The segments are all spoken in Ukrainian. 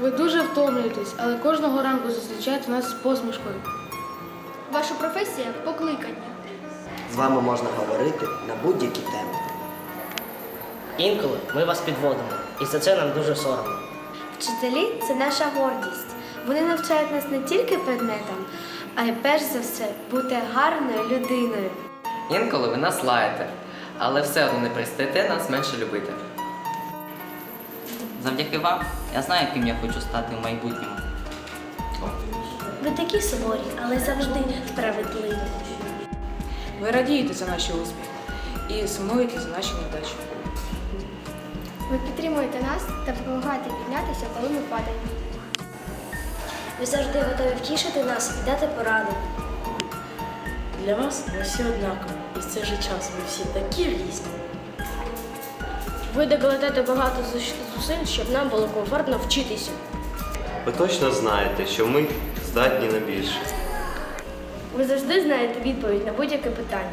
Ви дуже втомлюєтесь, але кожного ранку зустрічаєте нас з посмішкою. Ваша професія покликання. З вами можна говорити на будь-які теми. Інколи ми вас підводимо, і за це нам дуже соромно. Вчителі це наша гордість. Вони навчають нас не тільки предметам, а й перш за все бути гарною людиною. Інколи ви нас лаєте, але все одно не пристаєте нас менше любити. Завдяки вам я знаю, ким я хочу стати в майбутньому. Ви такі суворі, але завжди справедливі. Ви радієте за наші успіхи і сумуєте за наші невдачі. Ви підтримуєте нас та допомагаєте піднятися, коли ми падаємо. Ви завжди готові втішити нас і дати поради. Для вас ми всі однакові, і в цей же час ми всі такі різні. Ви докладете багато зусиль, щоб нам було комфортно вчитися. Ви точно знаєте, що ми здатні на більше. Ви завжди знаєте відповідь на будь-яке питання.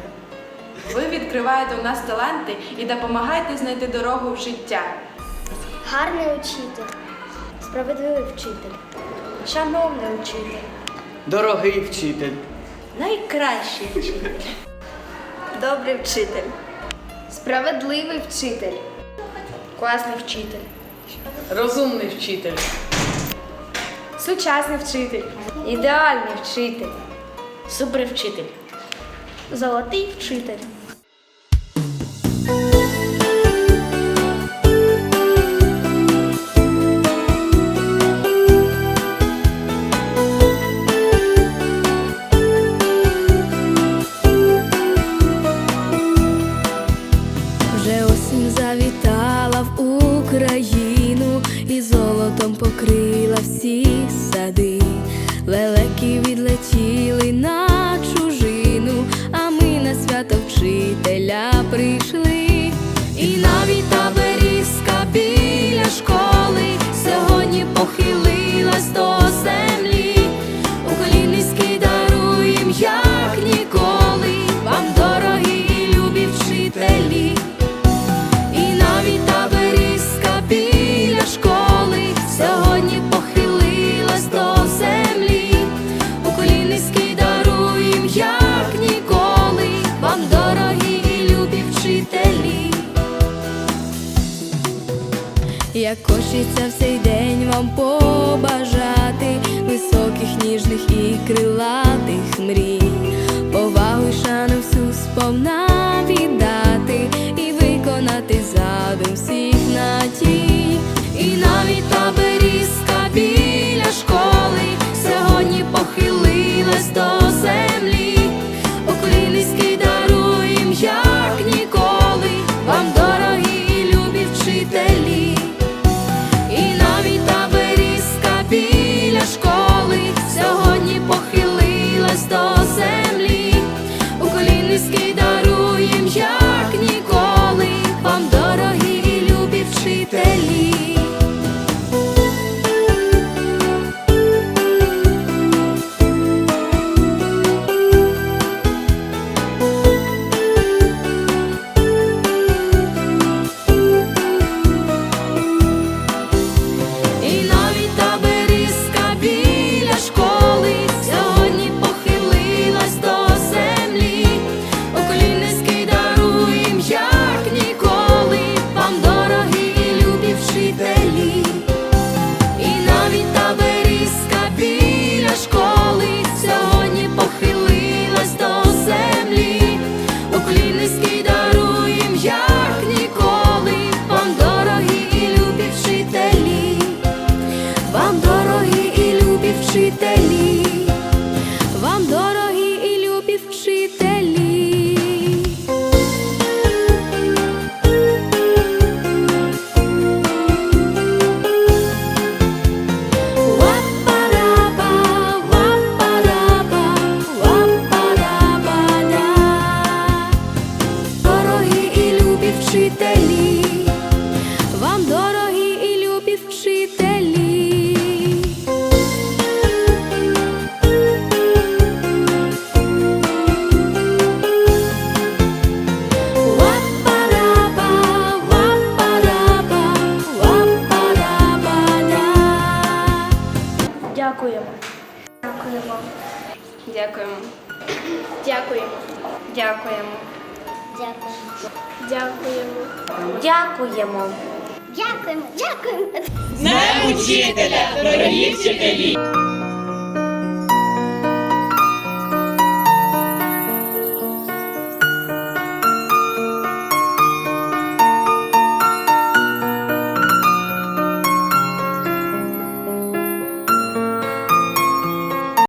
Ви відкриваєте у нас таланти і допомагаєте знайти дорогу в життя. Гарний учитель. Справедливий вчитель. Шановний вчитель. Дорогий вчитель. Найкращий вчитель. Добрий вчитель. Справедливий вчитель. Класний вчитель. Розумний вчитель. Сучасний вчитель. Ідеальний вчитель. Супервчитель. Золотий вчитель. Покрила всі сади. Лелеки відлетіли на чужину, а ми на свято вчителя прийшли. І навіть та берізка біля школи сьогодні похилилась до землі. Як хочеться в цей день вам побажати високих, ніжних і крилатих мрій, повагу й шану всю сповна віддати і виконати задум всіх надій. І навіть Уклін вчителі, вам дорогі і любі вчителі. Ва-па-ра-па, подава. Дякуємо. Дякуємо. Дякуємо. Дякуємо. Дякуємо. Дякуємо. Дякуємо. Дякуємо. Дякуємо. Дякуємо. Дякуємо. З днем учителя, дорогі вчителі!